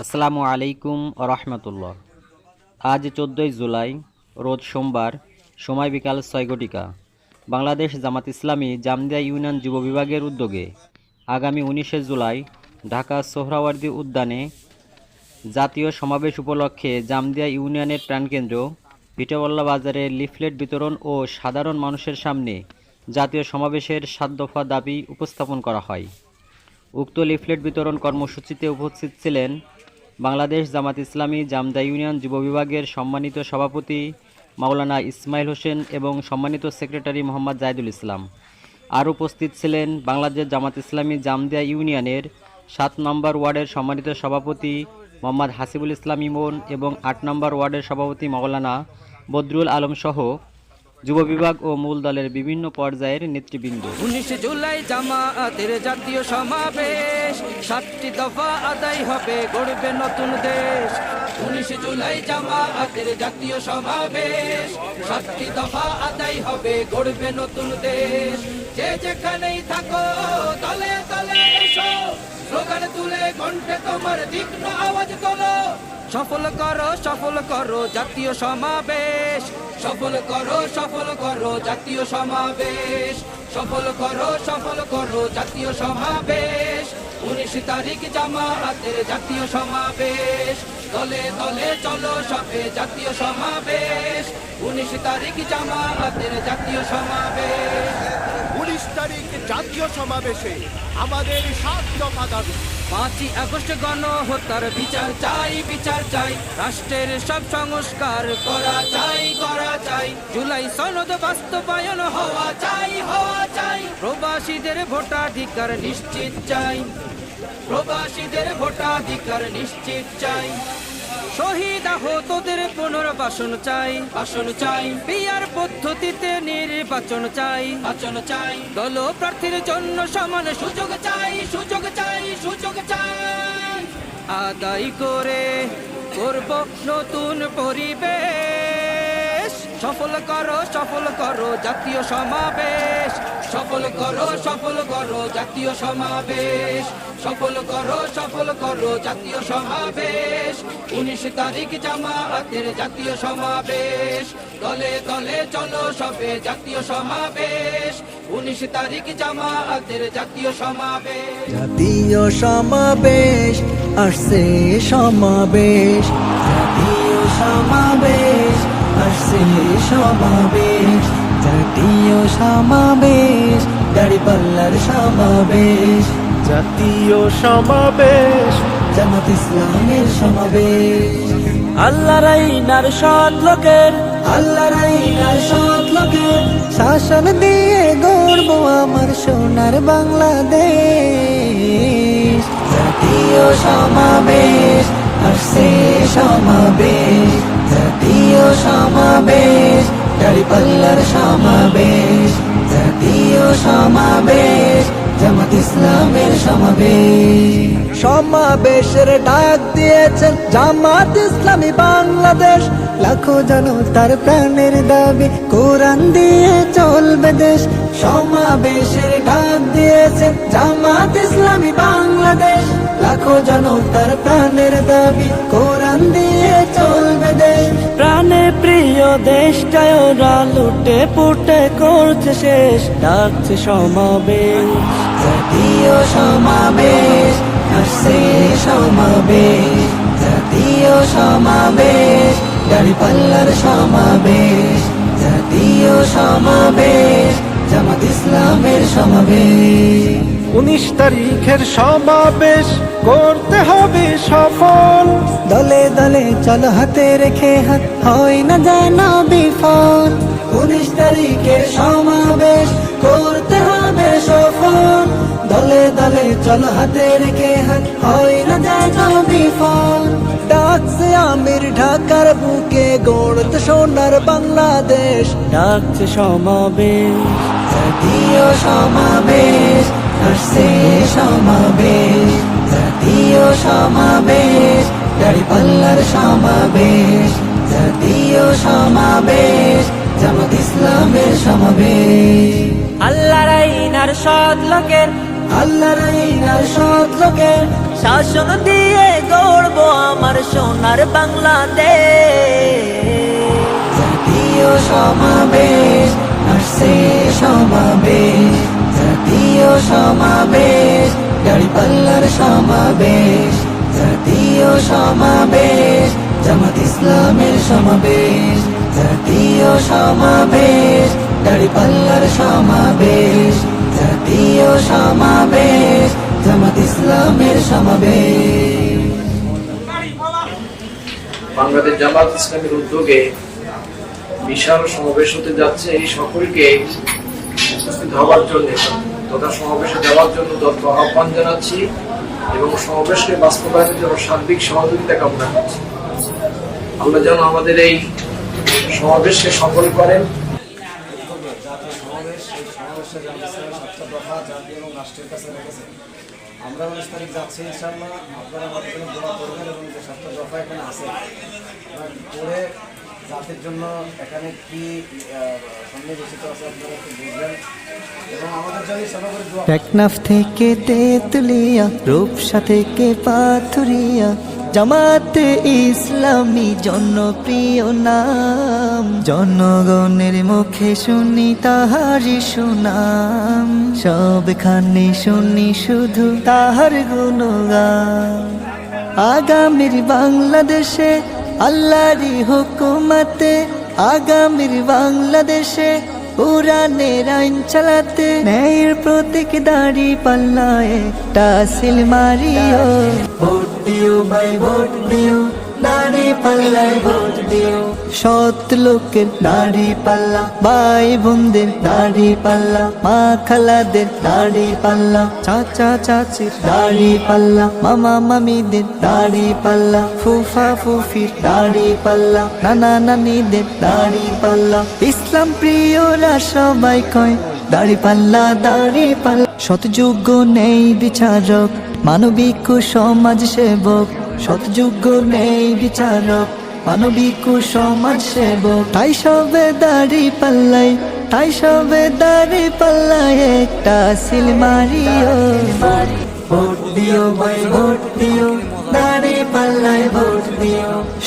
আসসালামু আলাইকুম রহমতুল্লাহ। আজ চোদ্দোই জুলাই, রোজ সোমবার, সময় বিকাল ছয় ঘটিকা। বাংলাদেশ জামাত ইসলামী জামদিয়া ইউনিয়ন যুব বিভাগের উদ্যোগে আগামী উনিশে জুলাই ঢাকা সোহরাওয়ার্দী উদ্যানে জাতীয় সমাবেশ উপলক্ষে জামদিয়া ইউনিয়নের প্রাণকেন্দ্র পিঠাওয়াল্লা বাজারে লিফলেট বিতরণ ও সাধারণ মানুষের সামনে জাতীয় সমাবেশের সাত দফা দাবি উপস্থাপন করা হয়। উক্ত লিফলেট বিতরণ কর্মসূচিতে উপস্থিত ছিলেন বাংলাদেশ জামাত ইসলামী জামদা ইউনিয়ন যুব বিভাগের সম্মানিত সভাপতি মাওলানা ইসমাইল হোসেন এবং সম্মানিত সেক্রেটারি মোহাম্মদ জাহিদুল ইসলাম। আর উপস্থিত ছিলেন বাংলাদেশ জামাত ইসলামী জামদিয়া ইউনিয়নের সাত নম্বর ওয়ার্ডের সম্মানিত সভাপতি মোহাম্মদ হাসিবুল ইসলাম ইমন এবং আট নম্বর ওয়ার্ডের সভাপতি মাওলানা বদরুল আলম সহ যুব বিভাগ ও মূল দলের বিভিন্ন পর্যায়ের নেতৃবৃন্দ। উনিশে জুলাই জামাতের জাতীয় সমাবেশ, সাতটি দফা আদায় হবে, গড়বে নতুন দেশ। উনিশে জুলাই জামাতের জাতীয় সমাবেশ, সাতটি দফা আদায় হবে, গড়বে নতুন দেশ। যে যেখানেই থাকো, তলে তলে এসো। স্লোগান তুলে কণ্ঠে তোমার তীক্ষ্ণ আওয়াজ তোলো। সফল করো সফল করো জাতীয় সমাবেশ। সফল করো সফল করো জাতীয় সমাবেশ। সফল করো সফল করো জাতীয় সমাবেশ। উনিশ তারিখ জামাতের জাতীয় সমাবেশ। দলে দলে চলো সবে জাতীয় সমাবেশ। উনিশ তারিখ জামাতের জাতীয় সমাবেশ। উনিশ তারিখ জাতীয় সমাবেশে আমাদের সাত দফা দাবি। পাঁচই আগস্ট গণহত্যার বিচার চাই বিচার চাই। রাষ্ট্রের সব সংস্কার করা চাই করা চাই। জুলাই সনদ বাস্তবায়ন হওয়া চাই হওয়া চাই। প্রবাসীদের ভোটাধিকার নিশ্চিত চাই। প্রবাসীদের ভোটাধিকার নিশ্চিত চাই। শহীদ আহতদের পুনর্বাসন চাই। বাসন চাই। বিয়ার পদ্ধতিতে নির্বাচন চাই। বাচন চাই। দল প্রার্থীর জন্য সমান সুযোগ চাই সুযোগ চাই সুযোগ চাই। আদায় করে করব নতুন পরিবেশ। সফল করো সফল করো জাতীয় সমাবেশ। সফল করো সফল করো জাতীয় সমাবেশ। সফল করো সফল করো জাতীয় সমাবেশ। উনিশ তারিখ জামাতের জাতীয় সমাবেশ। দলে দলে চলো সবে জাতীয় সমাবেশ। উনিশ তারিখ জামাতের জাতীয় সমাবেশ। জাতীয় সমাবেশ, আসছে সমাবেশ। জাতীয় সমাবেশ। আসছে সমাবেশ জাতীয় সমাবেশ দাড়িপাল্লার সমাবেশ। জাতীয় সমাবেশ। জামাত ইসলামের সমাবেশ। আল্লাহর আইনার সৎ লোকের। আল্লাহর আইনার সৎ লোকের। শাসন দিয়ে গড়ব আমার সোনার বাংলাদেশ। জাতীয় সমাবেশ আসছে সমাবেশ। সমাবেশ দাড়িপাল্লার সমাবেশ জাতীয় সমাবেশ। জামাত ইসলামের সমাবেশ। সমাবেশের ডাক দিয়েছেন জামাত ইসলামী বাংলাদেশ। লাখো জনতার প্রাণের দাবি কোরআন দিয়ে চলবে দেশ। সমাবেশের ডাক দিয়েছেন জামাত ইসলামী বাংলাদেশ। লাখো জনতার প্রাণের দাবি কোরআন দিয়ে চলবে দেশ। প্রাণে প্রিয় দেশটায় ওরা লুটে পুটে করছে শেষ। ডাকছে সমাবেশ। জাতীয় সমাবেশ আসছে সমাবেশ। জাতীয় সমাবেশ দাড়িপাল্লার সমাবেশ। জাতীয় সমাবেশ জামাত ইসলামের সমাবেশ। উনিশ তারিখের সমাবেশ করতে হবে সফল। দলে দলে চল হাতে রেখে হাত হয় না যেন বিফল। উনিশ তারিখের সমাবেশ করতে হবে সফল। দলে দলে চল হাতে রেখে ডাকছে আমির ঢাকার বুকে, গড়তে সোনার বাংলাদেশ। ডাকছে সমাবেশ। জাতীয় সমাবেশ, আসছে সমাবেশ। জাতীয় সমাবেশ গাড়ি পাল্লার সমাবেশ। জাতীয় সমাবেশ, জামাত ইসলামের সমাবেশ। আল্লাহর আইনার সৎ লোকের আল্লাহর আইনার সৎ লোকের শাসন দিয়ে গড়ব আমার সোনার বাংলাদেশ। জাতীয় সমাবেশ আসছে সমাবেশ। জাতীয় সমাবেশ সমাবেশ। জাতীয় সমাবেশ জামাত ইসলামের সমাবেশ। জাতীয় সমাবেশ গাড়ি পাল্লার সমাবেশ। ইসলামের সমাবেশ বাংলাদেশ জামাত ইসলামের উদ্যোগে বিশাল সমাবেশ হতে যাচ্ছে। এই সকলকে উপস্থিত হওয়ার জন্য তথা সমাবেশে যাওয়ার জন্য দত্ত আহ্বান জানাচ্ছি এবং সমাবেশকে বাস্তবায়নের জন্য সার্বিক সহযোগিতা কামনা করছি। আল্লাহ যেন আমাদের এই সমাবেশকে সফল করেন। আমরা উনিশ তারিখ যাচ্ছি ইনশাল্লাহ আপনারা আমাদের জন্য দোয়া করবেন এবং যে সাতটা দফা এখানে আছে। পরে জাতির জন্য এখানে কি সন্নিবেশিত আছে আপনারা একটু বুঝবেন। টেকনাফ থেকে তেতুলিয়া, রূপসা থেকে পাথুরিয়া জামাতে ইসলামী জনপ্রিয় নাম। জনগণের মুখে শুনি তাহারি সুনাম। সবখানে শুনি শুধু তাহার গুণগান। আগামীর বাংলাদেশে আল্লাহরই হুকুমতে আগামীর বাংলাদেশে পুরানের আইন চালাতে, ন্যায়ের প্রতীক দাঁড়ি পাল্লায় একটা সিল মারিও। ভোট দিও ভাই ভোট দিও দাড়ি পাল্লায় ভোট দিও। লোকের দাড়ি পাল্লা ভাই বোনদের দাড়ি পাল্লা মা খালাদের দাড়ি পাল্লা চাচা চাচির দাড়ি পাল্লা মামা মামিদের দাড়ি পাল্লা ফুফা ফুফির দাড়ি পাল্লা নানা নানিদের দাড়ি পাল্লা। ইসলাম প্রিয়রা সবাই কয় দাড়ি পাল্লা দাড়ি পাল্লা। সতযোগ্য নেই বিচারক, মানবিক সমাজ সেবক। সতযোগ্য নেই বিচারক, মানবিক সমাজ সেবক তাই সবে দাড়ি পাল্লাই, তাই সবে দাড়ি পাল্লাই একটা সিল মারিও। ভোট দিও, ভাই, ভোট দিও। দাড়ি পাল্লায়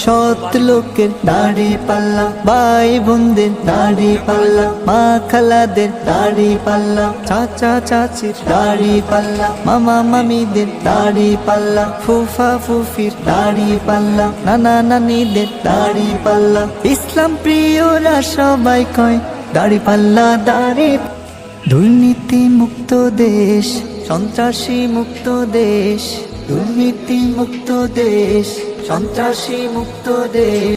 সৎ লোকের দাড়ি পাল্লা ভাই বোনদের দাড়ি পাল্লা মা খালাদের দাড়ি পাল্লা, চাচা, চাচির দাড়ি পাল্লা, মামা, মামিদের দাড়ি পাল্লা, ফুফা, ফুফির দাড়ি পাল্লা, নানা, নানিদের দাড়ি পাল্লা। ইসলাম প্রিয়রা সবাই কয়, দাড়ি পাল্লা, দাড়ি দুর্নীতি মুক্ত দেশ সন্ত্রাসী মুক্ত দেশ। দুর্নীতি মুক্ত দেশ, সন্ত্রাসী মুক্ত দেশ।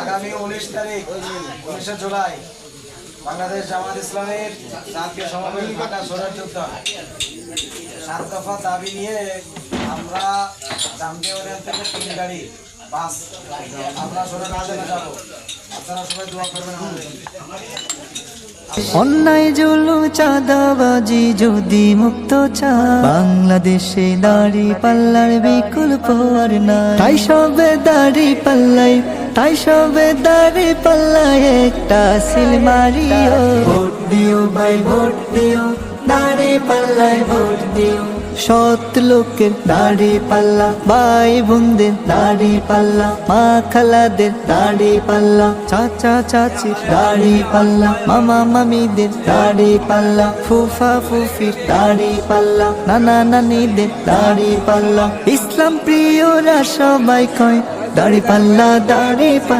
আগামী উনিশ তারিখ, উনিশে জুলাই, বাংলাদেশ জামাত ইসলামের জাতীয় সমাবেশ ঢাকা সোনার যোদ্ধা। সাত দফা দাবি নিয়ে আমরা জামদেওয়ার থেকে তিন গাড়ি, বাস, আমরা সোনার আদানে যাব। আপনারা সবাই দোয়া করবেন আমাদের। অন্যায় জুলু, চাঁদাবাজি যদি মুক্ত চা বাংলাদেশে দাড়ি পাল্লার বিকল্প আর না তাই সবে দাড়ি পাল্লাই, তাই সবে দাড়ি পাল্লাই একটা সিল মারিও। ভোট দিও ভাই, ভোট দিও, দাড়ি পাল্লায় ভোট দিও। সৎ লোকের দাড়ি পাল্লা, ভাই বোনদের দাড়ি পাল্লা, মা খালাদের দাড়ি পাল্লা, চাচা চাচির দাড়ি পাল্লা, মামা মামিদের দাড়ি পাল্লা, ফুফা ফুফির দাড়ি পাল্লা, নানা নানিদের দাড়ি পাল্লা। ইসলাম প্রিয়রা সবাই কয়, দাড়ি পাল্লা দাড়ি পাল্লা।